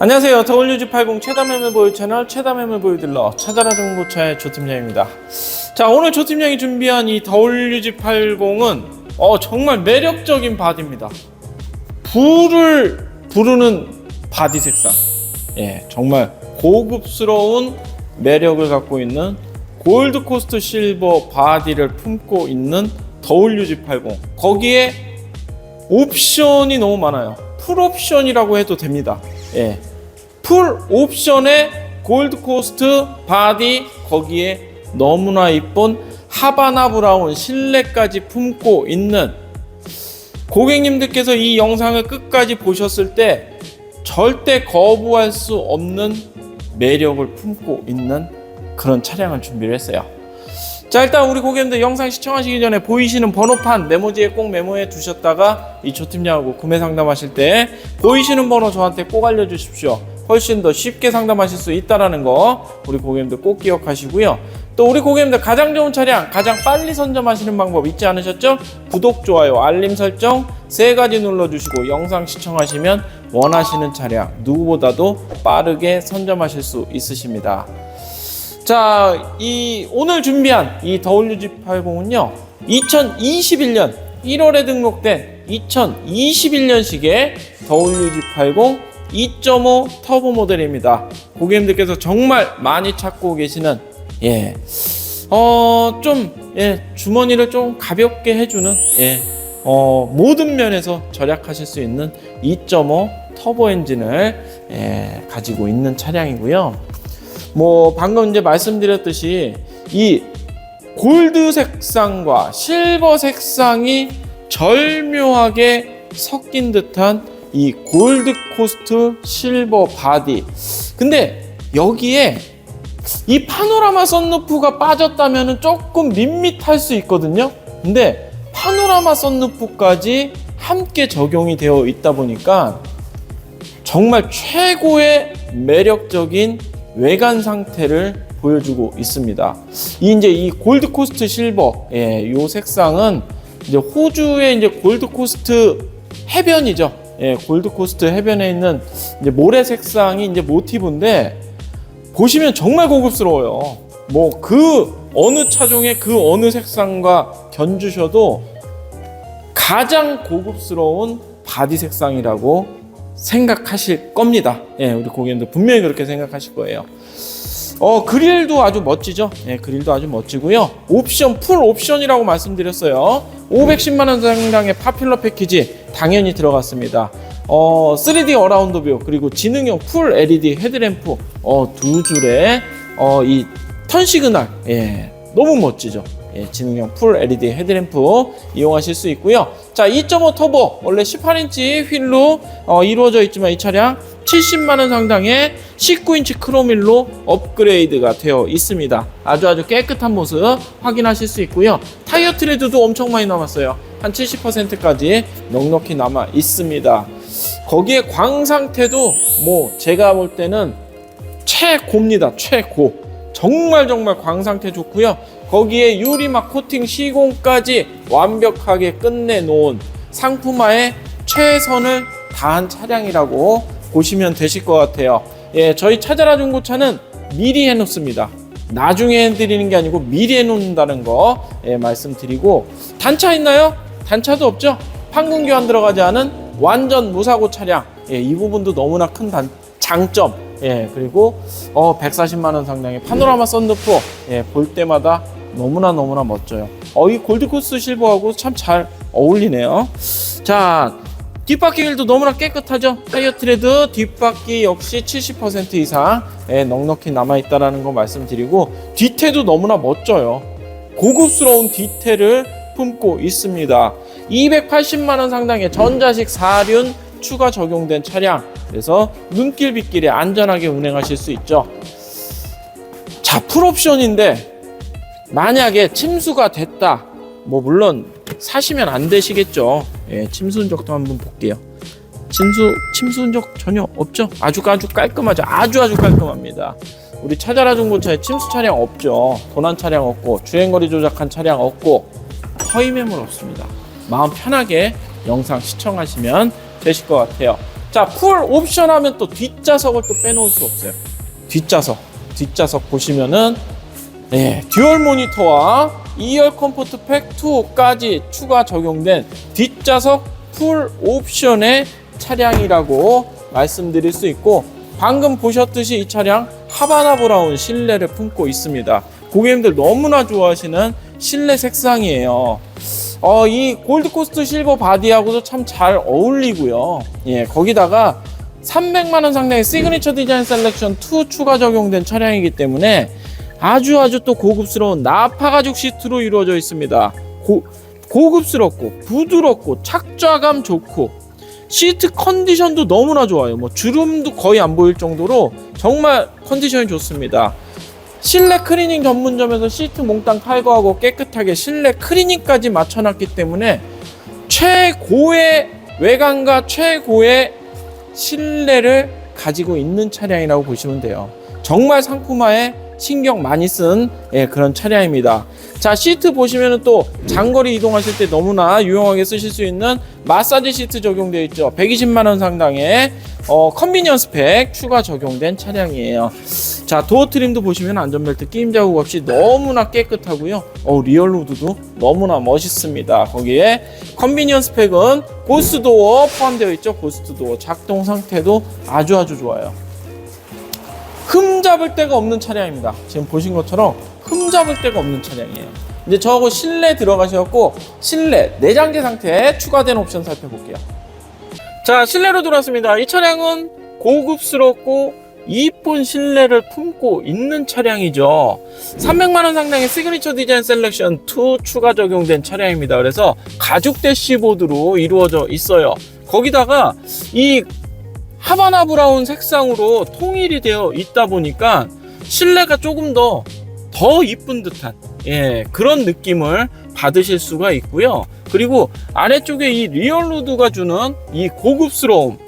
안녕하세요. WG80 최다 매물 보유 채널 최다 매물 보유 딜러 찾아라 중고차의 조팀장입니다. 자, 오늘 조팀장이 준비한 이 WG80은 어, 정말 매력적인 바디입니다. 불을 부르는 바디 색상. 예, 정말 고급스러운 매력을 갖고 있는 골드 코스트 실버 바디를 품고 있는 WG80. 거기에 옵션이 너무 많아요. 풀 옵션이라고 해도 됩니다. 예. 풀 옵션의 골드 코스트 바디 거기에 너무나 이쁜 하바나 브라운 실내까지 품고 있는 고객님들께서 이 영상을 끝까지 보셨을 때 절대 거부할 수 없는 매력을 품고 있는 그런 차량을 준비를 했어요. 자 일단 우리 고객님들 영상 시청하시기 전에 보이시는 번호판 메모지에 꼭 메모해 두셨다가 이 조팀장하고 구매 상담하실 때 보이시는 번호 저한테 꼭 알려주십시오 훨씬 더 쉽게 상담하실 수 있다라는 거 우리 고객님들 꼭 기억하시고요 또 우리 고객님들 가장 좋은 차량 가장 빨리 선점하시는 방법 잊지 않으셨죠? 구독 좋아요 알림 설정 세 가지 눌러주시고 영상 시청하시면 원하시는 차량 누구보다도 빠르게 선점하실 수 있으십니다 자, 이 오늘 준비한 이 WG80은요. 2021년 1월에 등록된 2021년식의 WG80 2.5 터보 모델입니다. 고객님들께서 정말 많이 찾고 계시는 예. 어, 좀 예, 주머니를 좀 가볍게 해 주는 예. 어, 모든 면에서 절약하실 수 있는 2.5 터보 엔진을 예, 가지고 있는 차량이고요. 뭐 방금 이제 말씀드렸듯이 이 골드 색상과 실버 색상이 절묘하게 섞인 듯한 이 골드 코스트 실버 바디. 근데 여기에 이 파노라마 썬루프가 빠졌다면 조금 밋밋할 수 있거든요. 근데 파노라마 썬루프까지 함께 적용이 되어 있다 보니까 정말 최고의 매력적인 외관 상태를 보여주고 있습니다. 이 이제 이 골드 코스트 실버, 예, 요 색상은 이제 호주의 이제 골드 코스트 해변이죠. 예, 골드 코스트 해변에 있는 이제 모래 색상이 이제 모티브인데 보시면 정말 고급스러워요. 뭐 그 어느 차종의 그 어느 색상과 견주셔도 가장 고급스러운 바디 색상이라고 생각하실 겁니다. 예, 우리 고객님들 분명히 그렇게 생각하실 거예요. 어, 그릴도 아주 멋지죠? 예, 그릴도 아주 멋지고요. 옵션, 풀 옵션이라고 말씀드렸어요. 510만원 상당의 파퓰러 패키지 당연히 들어갔습니다. 어, 3D 어라운드 뷰, 그리고 지능형 풀 LED 헤드램프, 어, 두 줄의, 어, 이 턴 시그널, 예, 너무 멋지죠? 예, 지능형 풀 LED 헤드램프 이용하실 수 있고요. 자, 2.5 터보 원래 18인치 휠로 어, 이루어져 있지만 이 차량 70만 원 상당의 19인치 크로밀로 업그레이드가 되어 있습니다. 아주 아주 깨끗한 모습 확인하실 수 있고요. 타이어 트레드도 엄청 많이 남았어요. 한 70%까지 넉넉히 남아 있습니다. 거기에 광 상태도 뭐 제가 볼 때는 최고입니다. 최고. 정말 정말 광 상태 좋고요. 거기에 유리막 코팅 시공까지 완벽하게 끝내놓은 상품화에 최선을 다한 차량이라고 보시면 되실 것 같아요. 예, 저희 찾아라 중고차는 미리 해놓습니다. 나중에 해드리는 게 아니고 미리 해놓는다는 거 예, 말씀드리고 단차 있나요? 단차도 없죠. 판금 교환 들어가지 않은 완전 무사고 차량. 예, 이 부분도 너무나 큰 단, 장점. 예, 그리고 어 140만 원 상당의 파노라마 썬루프 예, 볼 때마다 너무나 너무나 멋져요. 어, 이 골드코스 실버하고 참 잘 어울리네요. 자, 뒷바퀴 휠도 너무나 깨끗하죠. 타이어 트레드 뒷바퀴 역시 70% 이상 예, 넉넉히 남아 있다라는 거 말씀드리고 뒤태도 너무나 멋져요. 고급스러운 뒤태를 품고 있습니다. 280만 원 상당의 전자식 4륜 추가 적용된 차량. 그래서 눈길 빗길에 안전하게 운행하실 수 있죠. 자, 풀옵션인데 만약에 침수가 됐다. 뭐 물론 사시면 안 되시겠죠. 예, 침수 흔적도 한번 볼게요. 침수 침수 흔적 전혀 없죠. 아주 아주 깔끔하죠. 아주 아주 깔끔합니다. 우리 찾아라 중고차에 침수 차량 없죠. 도난 차량 없고 주행거리 조작한 차량 없고 허위 매물 없습니다. 마음 편하게 영상 시청하시면 되실 것 같아요. 자, 풀 옵션 하면 또 뒷좌석을 또 빼놓을 수 없어요. 뒷좌석, 뒷좌석 보시면은 네, 듀얼 모니터와 2열 컴포트 팩 2까지 추가 적용된 뒷좌석 풀 옵션의 차량이라고 말씀드릴 수 있고 방금 보셨듯이 이 차량 하바나 브라운 실내를 품고 있습니다. 고객님들 너무나 좋아하시는 실내 색상이에요. 어, 이 골드코스트 실버 바디하고도 참 잘 어울리고요. 예, 거기다가 300만 원 상당의 시그니처 디자인 셀렉션 2 추가 적용된 차량이기 때문에 아주 아주 또 고급스러운 나파 가죽 시트로 이루어져 있습니다. 고, 고급스럽고 부드럽고 착좌감 좋고 시트 컨디션도 너무나 좋아요. 뭐 주름도 거의 안 보일 정도로 정말 컨디션이 좋습니다. 실내 클리닝 전문점에서 시트 몽땅 탈거하고 깨끗하게 실내 클리닝까지 맞춰놨기 때문에 최고의 외관과 최고의 실내를 가지고 있는 차량이라고 보시면 돼요. 정말 상품화에 신경 많이 쓴 예, 그런 차량입니다. 자 시트 보시면은 또 장거리 이동하실 때 너무나 유용하게 쓰실 수 있는 마사지 시트 적용되어 있죠. 120만 원 상당의 어, 컨비니언스 팩 추가 적용된 차량이에요. 자 도어 트림도 보시면 안전벨트 끼임 자국 없이 너무나 깨끗하고요. 어, 리얼 우드도 너무나 멋있습니다. 거기에 컨비니언스 팩은 고스트 도어 포함되어 있죠. 고스트 도어 작동 상태도 아주 아주 좋아요. 흠 잡을 데가 없는 차량입니다. 지금 보신 것처럼 흠 잡을 데가 없는 차량이에요. 이제 저하고 실내 들어가셔갖고 실내 내장재 상태에 추가된 옵션 살펴볼게요. 자 실내로 들어왔습니다. 이 차량은 고급스럽고 이쁜 실내를 품고 있는 차량이죠. 300만원 상당의 시그니처 디자인 셀렉션 2 추가 적용된 차량입니다. 그래서 가죽 대시보드로 이루어져 있어요. 거기다가 이 하바나 브라운 색상으로 통일이 되어 있다 보니까 실내가 조금 더 더 이쁜 듯한 예, 그런 느낌을 받으실 수가 있고요. 그리고 아래쪽에 이 리얼루드가 주는 이 고급스러움,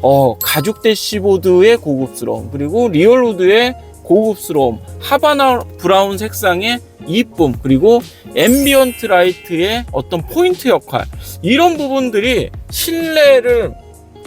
어, 가죽 대시보드의 고급스러움, 그리고 리얼루드의 고급스러움, 하바나 브라운 색상의 이쁨, 그리고 앰비언트 라이트의 어떤 포인트 역할, 이런 부분들이 실내를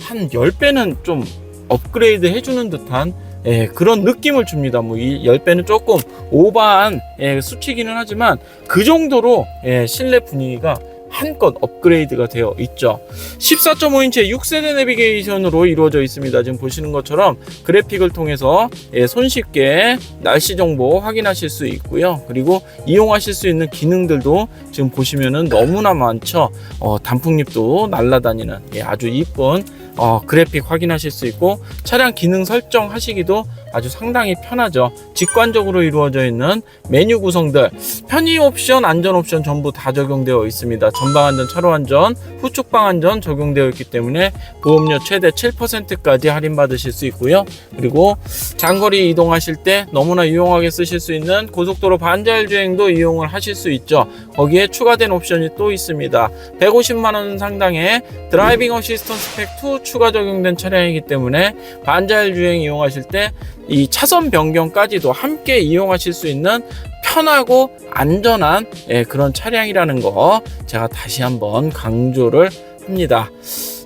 한 10배는 좀 업그레이드 해주는 듯한 예, 그런 느낌을 줍니다. 뭐, 이 10배는 조금 오버한 예, 수치기는 하지만 그 정도로 예, 실내 분위기가 한껏 업그레이드가 되어 있죠. 14.5인치의 6세대 내비게이션으로 이루어져 있습니다. 지금 보시는 것처럼 그래픽을 통해서 예, 손쉽게 날씨 정보 확인하실 수 있고요. 그리고 이용하실 수 있는 기능들도 지금 보시면은 너무나 많죠. 어, 단풍잎도 날아다니는 예, 아주 이쁜 어, 그래픽 확인하실 수 있고 차량 기능 설정 하시기도 아주 상당히 편하죠. 직관적으로 이루어져 있는 메뉴 구성들 편의 옵션, 안전 옵션 전부 다 적용되어 있습니다. 전방 안전, 차로 안전, 후측방 안전 적용되어 있기 때문에 보험료 최대 7%까지 할인받으실 수 있고요. 그리고 장거리 이동하실 때 너무나 유용하게 쓰실 수 있는 고속도로 반자율 주행도 이용을 하실 수 있죠. 거기에 추가된 옵션이 또 있습니다. 150만 원 상당의 드라이빙 어시스턴스 팩 2 추가 적용된 차량이기 때문에 반자율 주행 이용하실 때이 차선 변경까지도 함께 이용하실 수 있는 편하고 안전한 예, 그런 차량이라는 거 제가 다시 한번 강조를 합니다.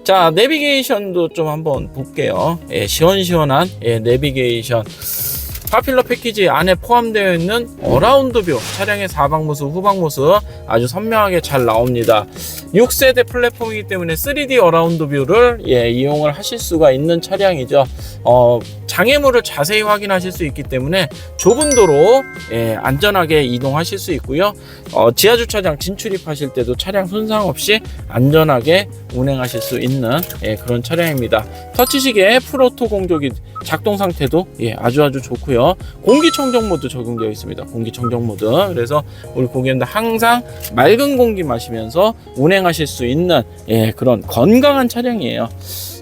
자 내비게이션도 좀 한번 볼게요. 예, 시원시원한 예, 내비게이션. 파필러 패키지 안에 포함되어 있는 어라운드 뷰 차량의 사방 모습 후방 모습 아주 선명하게 잘 나옵니다. 6세대 플랫폼이기 때문에 3D 어라운드 뷰를 예, 이용을 하실 수가 있는 차량이죠. 어, 장애물을 자세히 확인하실 수 있기 때문에 좁은 도로 예, 안전하게 이동하실 수 있고요. 어, 지하 주차장 진출입하실 때도 차량 손상 없이 안전하게 운행하실 수 있는 예, 그런 차량입니다. 터치식의 프로토 공조기 작동 상태도 예, 아주 아주 좋고요. 공기청정 모드 적용되어 있습니다. 공기청정 모드. 그래서 우리 고객님들 항상 맑은 공기 마시면서 운행하실 수 있는 예, 그런 건강한 차량이에요.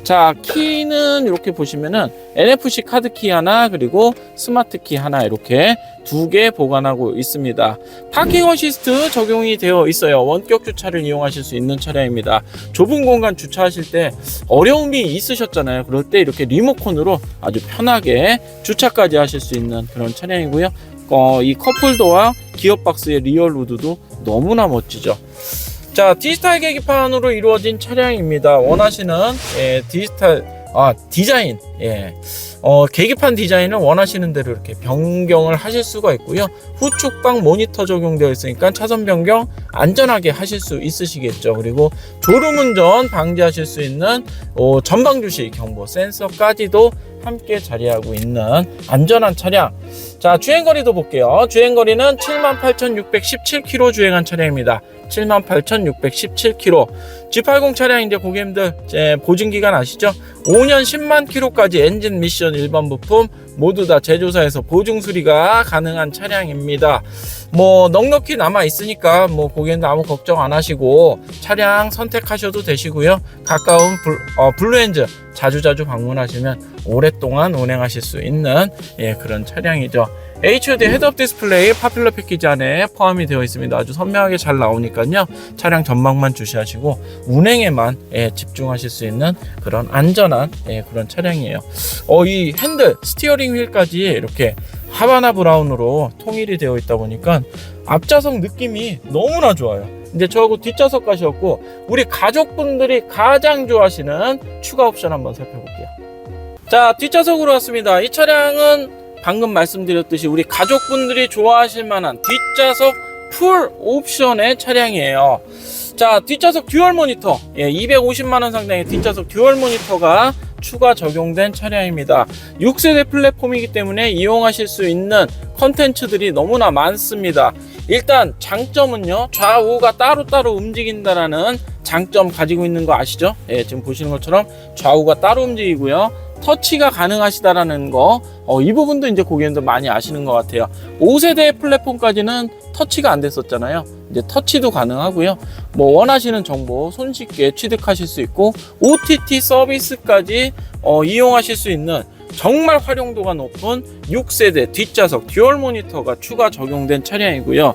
자, 키는 이렇게 보시면은 NFC 카드 키 하나 그리고 스마트 키 하나 이렇게 두 개 보관하고 있습니다. 파킹 어시스트 적용이 되어 있어요. 원격 주차를 이용하실 수 있는 차량입니다. 좁은 공간 주차하실 때 어려움이 있으셨잖아요. 그럴 때 이렇게 리모컨으로 아주 편하게 주차까지 하실 수 있는 그런 차량이고요. 어, 이 컵홀더와 기어박스의 리얼 우드도 너무나 멋지죠. 자, 디지털 계기판으로 이루어진 차량입니다. 원하시는 예, 디지털 아 디자인 예. 어, 계기판 디자인을 원하시는 대로 이렇게 변경을 하실 수가 있고요. 후축방 모니터 적용되어 있으니까 차선 변경 안전하게 하실 수 있으시겠죠. 그리고 졸음 운전 방지하실 수 있는 어, 전방 주시 경보 센서까지도 함께 자리하고 있는 안전한 차량. 자, 주행거리도 볼게요. 주행거리는 78,617km 주행한 차량입니다. 78,617km. G80 차량 이제 고객님들 제 보증 기간 아시죠? 5년 10만 킬로까지 엔진 미션 일반 부품 모두 다 제조사에서 보증 수리가 가능한 차량입니다. 뭐 넉넉히 남아 있으니까 뭐 고객님들 아무 걱정 안 하시고 차량 선택하셔도 되시고요. 가까운 블, 어, 블루엔즈 자주자주 방문하시면 오랫동안 운행하실 수 있는 예, 그런 차량이죠. HUD 헤드업 디스플레이 파퓰러 패키지 안에 포함이 되어 있습니다. 아주 선명하게 잘 나오니까요. 차량 전망만 주시하시고 운행에만 예, 집중하실 수 있는 그런 안전한 예, 그런 차량이에요. 어, 이 핸들, 스티어링 휠까지 이렇게 하바나 브라운으로 통일이 되어 있다 보니까 앞좌석 느낌이 너무나 좋아요. 이제 저하고 뒷좌석 가셨고 우리 가족분들이 가장 좋아하시는 추가 옵션 한번 살펴볼게요. 자, 뒷좌석으로 왔습니다. 이 차량은 방금 말씀드렸듯이 우리 가족분들이 좋아하실 만한 뒷좌석 풀 옵션의 차량이에요. 자, 뒷좌석 듀얼 모니터. 예, 250만 원 상당의 뒷좌석 듀얼 모니터가 추가 적용된 차량입니다. 6세대 플랫폼이기 때문에 이용하실 수 있는 컨텐츠들이 너무나 많습니다. 일단 장점은요. 좌우가 따로따로 움직인다라는 장점 가지고 있는 거 아시죠? 예, 지금 보시는 것처럼 좌우가 따로 움직이고요. 터치가 가능하시다라는 거, 어, 이 부분도 이제 고객님들 많이 아시는 것 같아요. 5세대 플랫폼까지는 터치가 안 됐었잖아요. 이제 터치도 가능하고요. 뭐 원하시는 정보 손쉽게 취득하실 수 있고 OTT 서비스까지 어, 이용하실 수 있는 정말 활용도가 높은 6세대 뒷좌석 듀얼 모니터가 추가 적용된 차량이고요.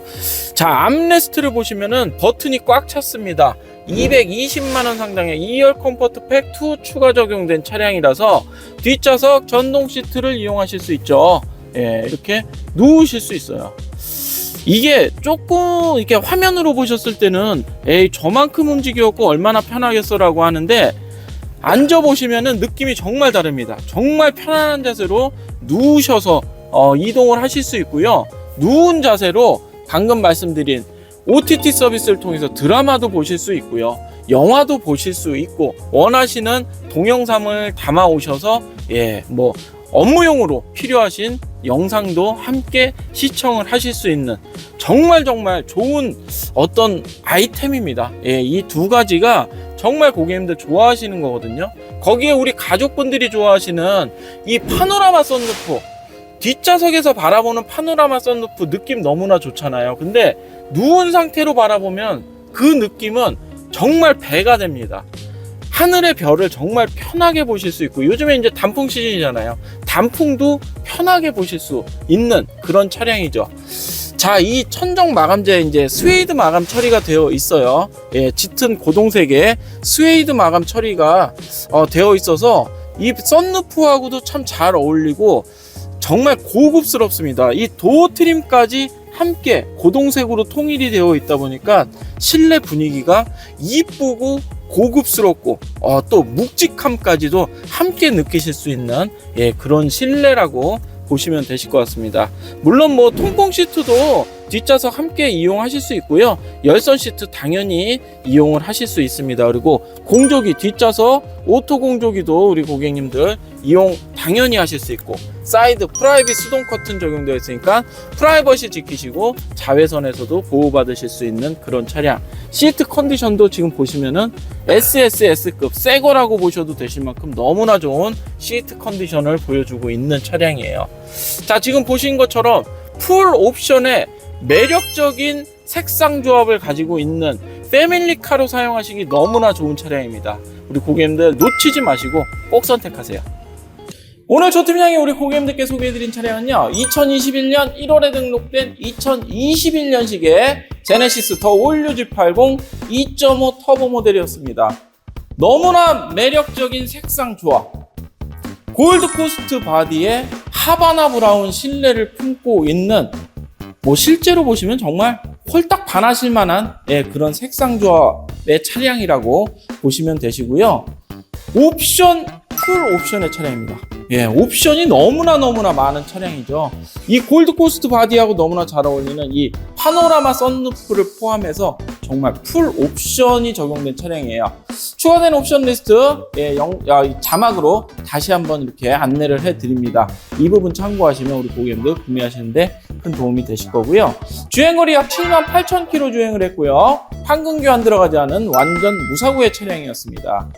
자, 암레스트를 보시면은 버튼이 꽉 찼습니다. 220만 원 상당의 2열 컴포트 팩 2 추가 적용된 차량이라서 뒷좌석 전동 시트를 이용하실 수 있죠. 예, 이렇게 누우실 수 있어요. 이게 조금 이렇게 화면으로 보셨을 때는 에이 저만큼 움직였고 얼마나 편하겠어라고 하는데 앉아 보시면은 느낌이 정말 다릅니다. 정말 편안한 자세로 누우셔서 어, 이동을 하실 수 있고요. 누운 자세로 방금 말씀드린 OTT 서비스를 통해서 드라마도 보실 수 있고요. 영화도 보실 수 있고 원하시는 동영상을 담아 오셔서 예, 뭐 업무용으로 필요하신 영상도 함께 시청을 하실 수 있는 정말 정말 좋은 어떤 아이템입니다. 예, 이 두 가지가 정말 고객님들 좋아하시는 거거든요. 거기에 우리 가족분들이 좋아하시는 이 파노라마 썬루프 뒷좌석에서 바라보는 파노라마 썬루프 느낌 너무나 좋잖아요. 근데 누운 상태로 바라보면 그 느낌은 정말 배가 됩니다. 하늘의 별을 정말 편하게 보실 수 있고 요즘에 이제 단풍 시즌이잖아요. 단풍도 편하게 보실 수 있는 그런 차량이죠. 자, 이 천정 마감재 이제 스웨이드 마감 처리가 되어 있어요. 예, 짙은 고동색의 스웨이드 마감 처리가 어, 되어 있어서 이 썬루프하고도 참 잘 어울리고 정말 고급스럽습니다. 이 도어 트림까지 함께 고동색으로 통일이 되어 있다 보니까 실내 분위기가 이쁘고 고급스럽고 어, 또 묵직함까지도 함께 느끼실 수 있는 예, 그런 실내라고 보시면 되실 것 같습니다. 물론 뭐 통풍 시트도 뒷좌석 함께 이용하실 수 있고요. 열선 시트 당연히 이용을 하실 수 있습니다. 그리고 공조기 뒷좌석 오토 공조기도 우리 고객님들 이용 당연히 하실 수 있고 사이드 프라이빗 수동 커튼 적용되어 있으니까 프라이버시 지키시고 자외선에서도 보호받으실 수 있는 그런 차량 시트 컨디션도 지금 보시면은 SSS급 새 거라고 보셔도 되실 만큼 너무나 좋은 시트 컨디션을 보여주고 있는 차량이에요 자 지금 보신 것처럼 풀 옵션에 매력적인 색상 조합을 가지고 있는 패밀리카로 사용하시기 너무나 좋은 차량입니다 우리 고객님들 놓치지 마시고 꼭 선택하세요. 오늘 조팀장이 우리 고객님들께 소개해드린 차량은요 2021년 1월에 등록된 2021년식의 제네시스 더 올류 G80 2.5 터보 모델이었습니다. 너무나 매력적인 색상 조합 골드 코스트 바디에 하바나 브라운 실내를 품고 있는 뭐 실제로 보시면 정말 홀딱 반하실 만한 예, 그런 색상 조합의 차량이라고 보시면 되시고요. 옵션 풀 옵션의 차량입니다. 예, 옵션이 너무나 너무나 많은 차량이죠. 이 골드 코스트 바디하고 너무나 잘 어울리는 이 파노라마 썬루프를 포함해서 정말 풀 옵션이 적용된 차량이에요. 추가된 옵션 리스트 예, 영- 아, 이 자막으로 다시 한번 이렇게 안내를 해드립니다. 이 부분 참고하시면 우리 고객님들 구매하시는데 큰 도움이 되실 거고요. 주행거리 약 7만 8천 킬로 주행을 했고요. 황금 교환 들어가지 않은 완전 무사고의 차량이었습니다.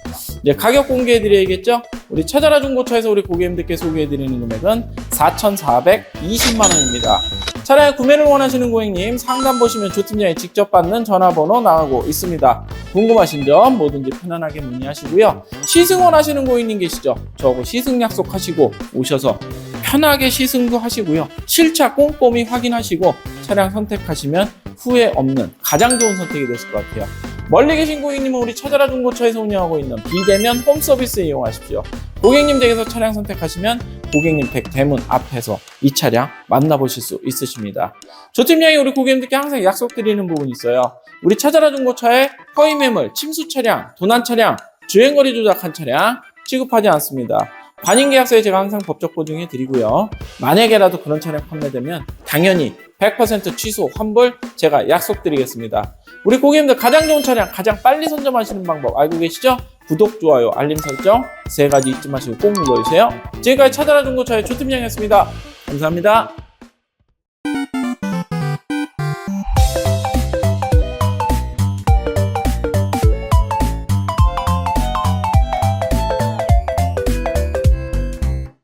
이제 가격 공개해드려야겠죠? 우리 찾아라 중고차에서 우리 고객 님들께 소개해드리는 금액은 4,420만 원입니다. 차량의 구매를 원하시는 고객님 상담 보시면 조팀장이 직접 받는 전화번호 나가고 있습니다. 궁금하신 점 뭐든지 편안하게 문의하시고요. 시승 원하시는 고객님 계시죠? 저하고 시승 약속하시고 오셔서 편하게 시승도 하시고요. 실차 꼼꼼히 확인하시고 차량 선택하시면 후회 없는 가장 좋은 선택이 되실 것 같아요. 멀리 계신 고객님은 우리 찾아라 중고차에서 운영하고 있는 비대면 홈 서비스 이용하십시오. 고객님 댁에서 차량 선택하시면 고객님 댁 대문 앞에서 이 차량 만나보실 수 있으십니다. 조팀장이 우리 고객님들께 항상 약속드리는 부분이 있어요. 우리 찾아라 중고차에 허위 매물, 침수 차량, 도난 차량, 주행거리 조작한 차량 취급하지 않습니다. 관인 계약서에 제가 항상 법적 보증해 드리고요. 만약에라도 그런 차량 판매되면 당연히 100% 취소, 환불 제가 약속드리겠습니다. 우리 고객님들 가장 좋은 차량 가장 빨리 선점하시는 방법 알고 계시죠? 구독, 좋아요, 알림 설정 세 가지 잊지 마시고 꼭 눌러주세요. 지금까지 찾아라 중고차의 조팀장이었습니다. 감사합니다.